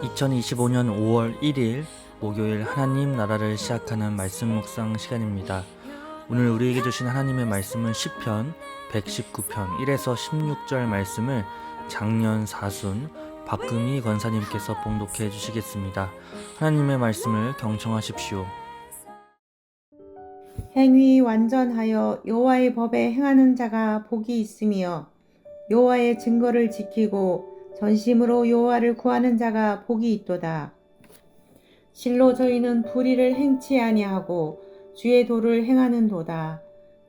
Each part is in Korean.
2025년 5월 1일 목요일 하나님 나라를 시작하는 말씀 묵상 시간입니다. 오늘 우리에게 주신 하나님의 말씀은 시편 119편 1에서 16절 말씀을 작년 사순 박금희 권사님께서 봉독해 주시겠습니다. 하나님의 말씀을 경청하십시오. 행위 완전하여 여호와의 법에 행하는 자가 복이 있으며 여호와의 증거를 지키고 전심으로 여호와를 구하는 자가 복이 있도다. 실로 저희는 불의를 행치 아니하고 주의 도를 행하는 도다.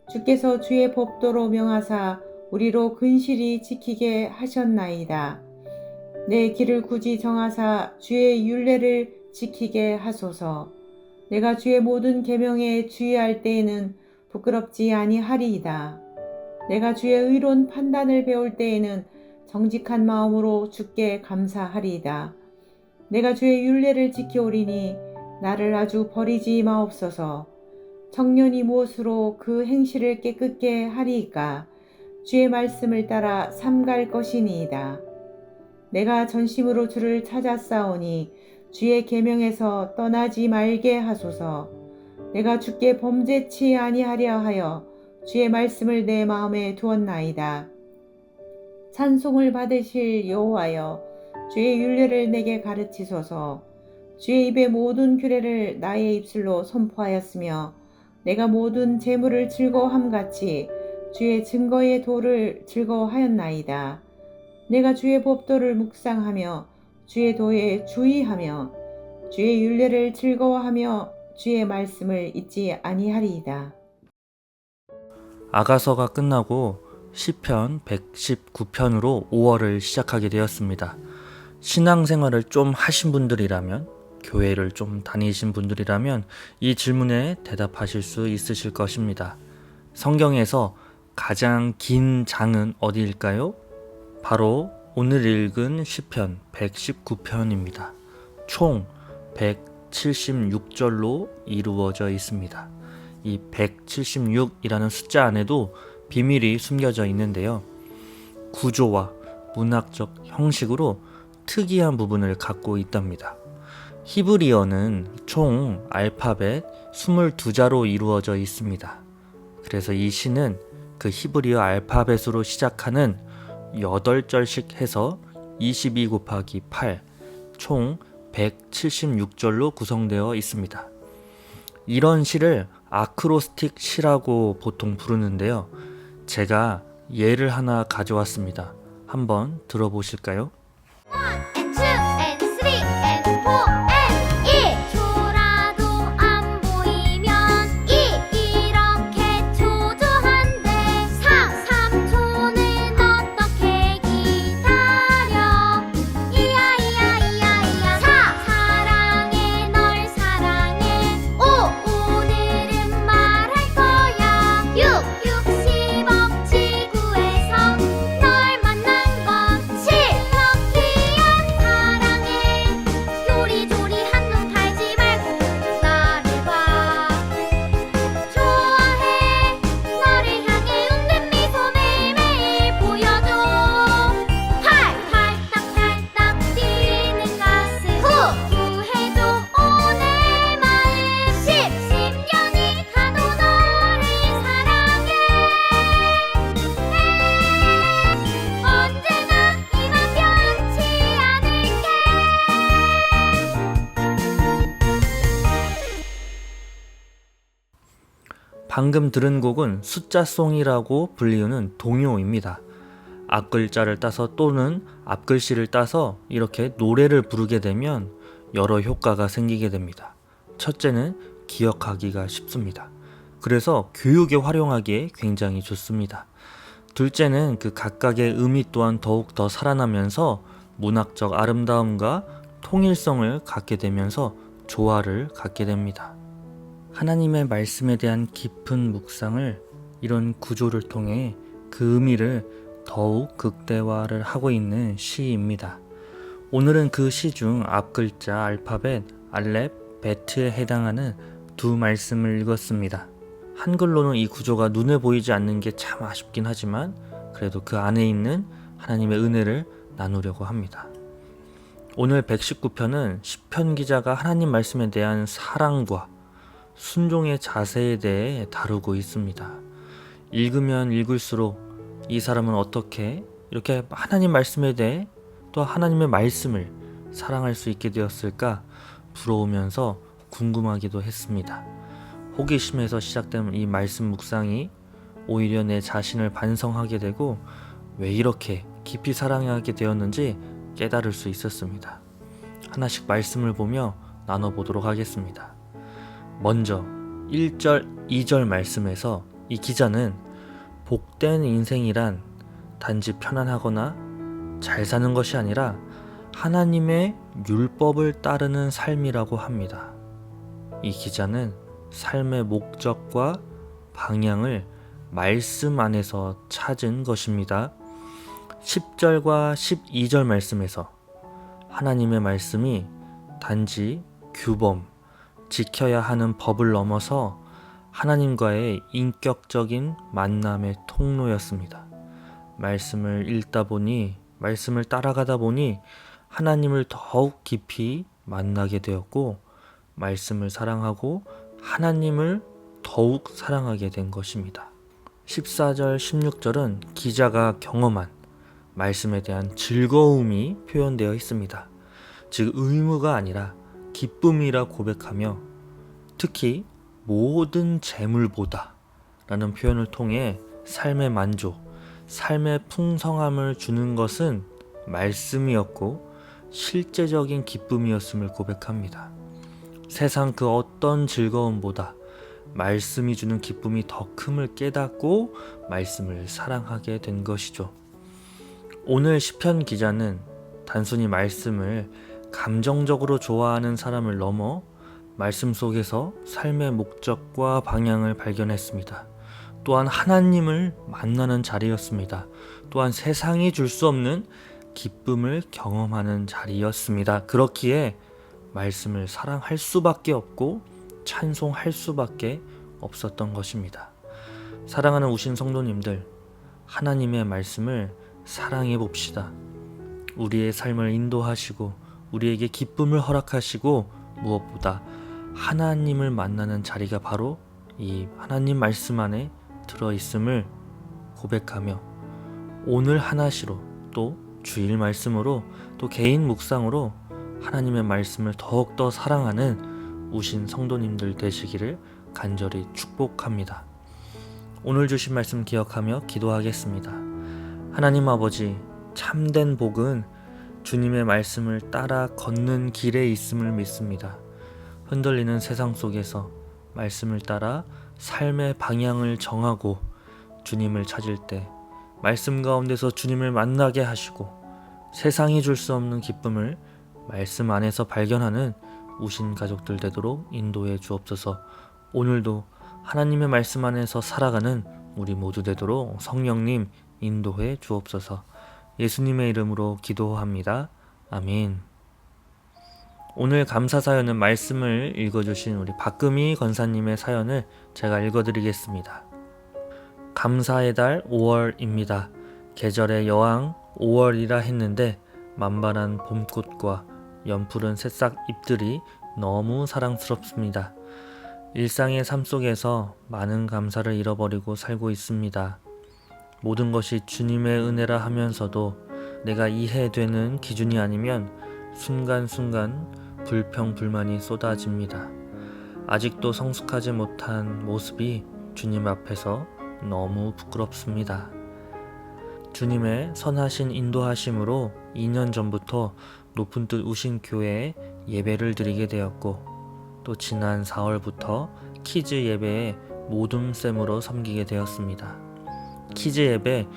주께서 주의 법도로 명하사 우리로 근실히 지키게 하셨나이다. 내 길을 굳이 정하사 주의 율례를 지키게 하소서. 내가 주의 모든 계명에 주의할 때에는 부끄럽지 아니하리이다. 내가 주의 의로운 판단을 배울 때에는 정직한 마음으로 주께 감사하리이다. 내가 주의 율례를 지켜오리니 나를 아주 버리지 마옵소서. 청년이 무엇으로 그 행실을 깨끗게 하리이까? 주의 말씀을 따라 삼갈 것이니이다. 내가 전심으로 주를 찾았사오니 주의 계명에서 떠나지 말게 하소서. 내가 주께 범죄치 아니하려 하여 주의 말씀을 내 마음에 두었나이다. 찬송을 받으실 여호와여 주의 율례를 내게 가르치소서. 주의 입의 모든 규례를 나의 입술로 선포하였으며 내가 모든 재물을 즐거워함 같이 주의 증거의 도를 즐거워하였나이다. 내가 주의 법도를 묵상하며 주의 도에 주의하며 주의 율례를 즐거워하며 주의 말씀을 잊지 아니하리이다. 아가서가 끝나고 시편 119편으로 5월을 시작하게 되었습니다. 신앙생활을 좀 하신 분들이라면 교회를 좀 다니신 분들이라면 이 질문에 대답하실 수 있으실 것입니다. 성경에서 가장 긴 장은 어디일까요? 바로 오늘 읽은 시편 119편입니다. 총 176절로 이루어져 있습니다. 이 176이라는 숫자 안에도 비밀이 숨겨져 있는데요. 구조와 문학적 형식으로 특이한 부분을 갖고 있답니다. 히브리어는 총 알파벳 22자로 이루어져 있습니다. 그래서 이 시는 그 히브리어 알파벳으로 시작하는 8절씩 해서 22 곱하기 8, 총 176절로 구성되어 있습니다. 이런 시를 아크로스틱 시라고 보통 부르는데요. 제가 예를 하나 가져왔습니다. 한번 들어보실까요? 방금 들은 곡은 숫자송이라고 불리우는 동요입니다. 앞글자를 따서 또는 앞글씨를 따서 이렇게 노래를 부르게 되면 여러 효과가 생기게 됩니다. 첫째는 기억하기가 쉽습니다. 그래서 교육에 활용하기에 굉장히 좋습니다. 둘째는 그 각각의 의미 또한 더욱 더 살아나면서 문학적 아름다움과 통일성을 갖게 되면서 조화를 갖게 됩니다. 하나님의 말씀에 대한 깊은 묵상을 이런 구조를 통해 그 의미를 더욱 극대화를 하고 있는 시입니다. 오늘은 그 시 중 앞글자 알파벳 알렙, 베트에 해당하는 두 말씀을 읽었습니다. 한글로는 이 구조가 눈에 보이지 않는 게 참 아쉽긴 하지만 그래도 그 안에 있는 하나님의 은혜를 나누려고 합니다. 오늘 119편은 시편 기자가 하나님 말씀에 대한 사랑과 순종의 자세에 대해 다루고 있습니다. 읽으면 읽을수록 이 사람은 어떻게 이렇게 하나님 말씀에 대해 또 하나님의 말씀을 사랑할 수 있게 되었을까 부러우면서 궁금하기도 했습니다. 호기심에서 시작된 이 말씀 묵상이 오히려 내 자신을 반성하게 되고 왜 이렇게 깊이 사랑하게 되었는지 깨달을 수 있었습니다. 하나씩 말씀을 보며 나눠보도록 하겠습니다. 먼저 1절, 2절 말씀에서 이 기자는 복된 인생이란 단지 편안하거나 잘 사는 것이 아니라 하나님의 율법을 따르는 삶이라고 합니다. 이 기자는 삶의 목적과 방향을 말씀 안에서 찾은 것입니다. 10절과 12절 말씀에서 하나님의 말씀이 단지 규범, 지켜야 하는 법을 넘어서 하나님과의 인격적인 만남의 통로였습니다. 말씀을 읽다 보니, 말씀을 따라가다 보니 하나님을 더욱 깊이 만나게 되었고, 말씀을 사랑하고 하나님을 더욱 사랑하게 된 것입니다. 14절, 16절은 기자가 경험한 말씀에 대한 즐거움이 표현되어 있습니다. 즉, 의무가 아니라 기쁨이라 고백하며 특히 모든 재물보다 라는 표현을 통해 삶의 만족, 삶의 풍성함을 주는 것은 말씀이었고 실제적인 기쁨이었음을 고백합니다. 세상 그 어떤 즐거움보다 말씀이 주는 기쁨이 더 큼을 깨닫고 말씀을 사랑하게 된 것이죠. 오늘 시편 기자는 단순히 말씀을 감정적으로 좋아하는 사람을 넘어 말씀 속에서 삶의 목적과 방향을 발견했습니다. 또한 하나님을 만나는 자리였습니다. 또한 세상이 줄 수 없는 기쁨을 경험하는 자리였습니다. 그렇기에 말씀을 사랑할 수밖에 없고 찬송할 수밖에 없었던 것입니다. 사랑하는 우신 성도님들, 하나님의 말씀을 사랑해 봅시다. 우리의 삶을 인도하시고 우리에게 기쁨을 허락하시고 무엇보다 하나님을 만나는 자리가 바로 이 하나님 말씀 안에 들어 있음을 고백하며 오늘 하나시로 또 주일 말씀으로 또 개인 묵상으로 하나님의 말씀을 더욱더 사랑하는 우신 성도님들 되시기를 간절히 축복합니다. 오늘 주신 말씀 기억하며 기도하겠습니다. 하나님 아버지, 참된 복은 주님의 말씀을 따라 걷는 길에 있음을 믿습니다. 흔들리는 세상 속에서 말씀을 따라 삶의 방향을 정하고 주님을 찾을 때 말씀 가운데서 주님을 만나게 하시고 세상이 줄 수 없는 기쁨을 말씀 안에서 발견하는 우신 가족들 되도록 인도해 주옵소서. 오늘도 하나님의 말씀 안에서 살아가는 우리 모두 되도록 성령님 인도해 주옵소서. 예수님의 이름으로 기도합니다. 아멘. 오늘 감사 사연은 말씀을 읽어주신 우리 박금희 권사님의 사연을 제가 읽어드리겠습니다. 감사의 달 5월입니다. 계절의 여왕 5월이라 했는데 만발한 봄꽃과 연푸른 새싹 잎들이 너무 사랑스럽습니다. 일상의 삶 속에서 많은 감사를 잃어버리고 살고 있습니다. 모든 것이 주님의 은혜라 하면서도 내가 이해되는 기준이 아니면 순간순간 불평, 불만이 쏟아집니다. 아직도 성숙하지 못한 모습이 주님 앞에서 너무 부끄럽습니다. 주님의 선하신 인도하심으로 2년 전부터 높은 뜻 우신 교회에 예배를 드리게 되었고 또 지난 4월부터 키즈 예배에 모둠쌤으로 섬기게 되었습니다. 키즈 예배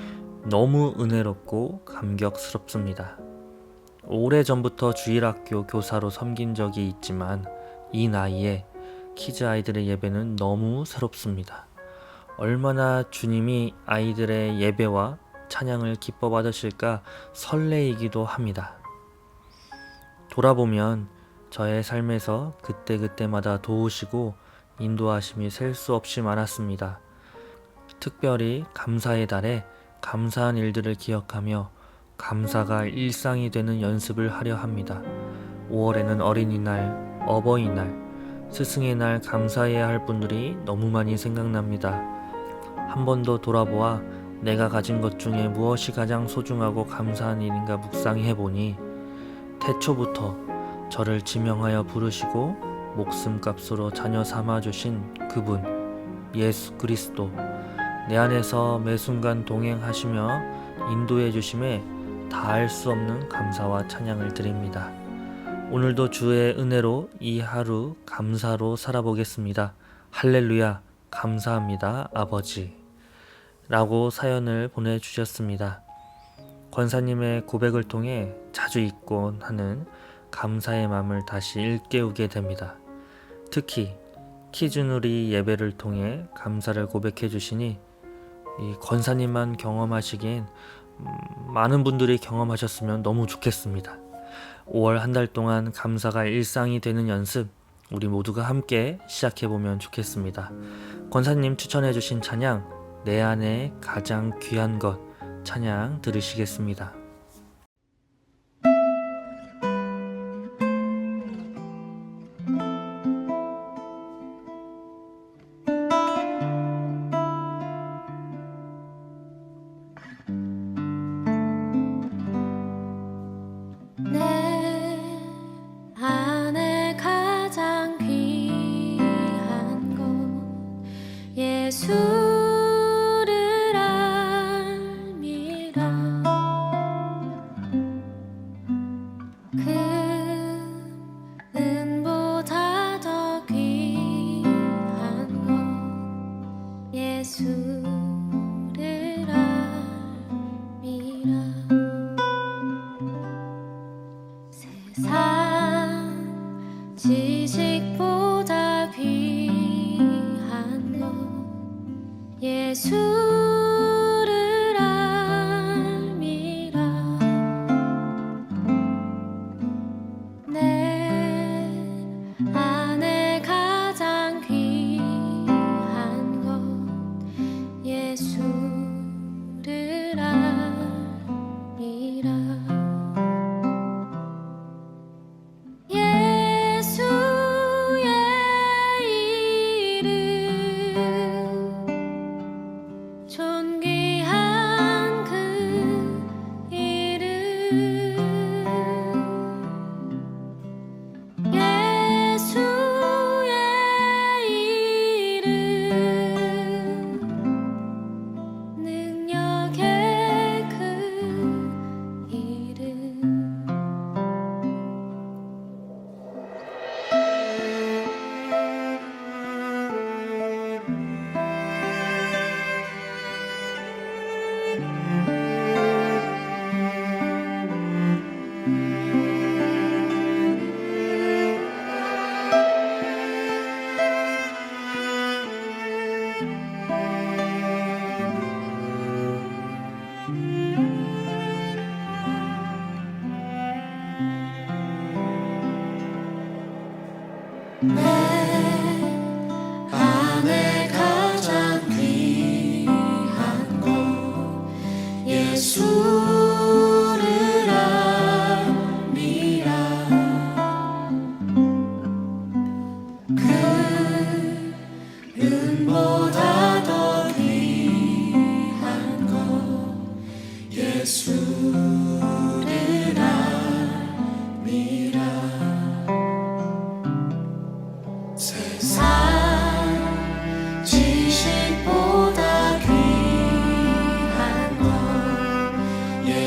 너무 은혜롭고 감격스럽습니다. 오래 전부터 주일학교 교사로 섬긴 적이 있지만 이 나이에 키즈 아이들의 예배는 너무 새롭습니다. 얼마나 주님이 아이들의 예배와 찬양을 기뻐 받으실까 설레이기도 합니다. 돌아보면 저의 삶에서 그때그때마다 도우시고 인도하심이 셀 수 없이 많았습니다. 특별히 감사의 달에 감사한 일들을 기억하며 감사가 일상이 되는 연습을 하려 합니다. 5월에는 어린이날, 어버이날, 스승의 날 감사해야 할 분들이 너무 많이 생각납니다. 한 번 더 돌아보아 내가 가진 것 중에 무엇이 가장 소중하고 감사한 일인가 묵상해 보니 태초부터 저를 지명하여 부르시고 목숨값으로 자녀 삼아 주신 그분 예수 그리스도 내 안에서 매 순간 동행하시며 인도해 주심에 다할 수 없는 감사와 찬양을 드립니다. 오늘도 주의 은혜로 이 하루 감사로 살아보겠습니다. 할렐루야 감사합니다 아버지 라고 사연을 보내주셨습니다. 권사님의 고백을 통해 자주 잊곤 하는 감사의 마음을 다시 일깨우게 됩니다. 특히 키즈누리 예배를 통해 감사를 고백해 주시니 이 권사님만 경험하시기엔 음, 많은 분들이 경험하셨으면 너무 좋겠습니다. 5월 한 달 동안 감사가 일상이 되는 연습 우리 모두가 함께 시작해 보면 좋겠습니다. 권사님 추천해 주신 찬양 내 안에 가장 귀한 것 찬양 들으시겠습니다. 예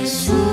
Jesus.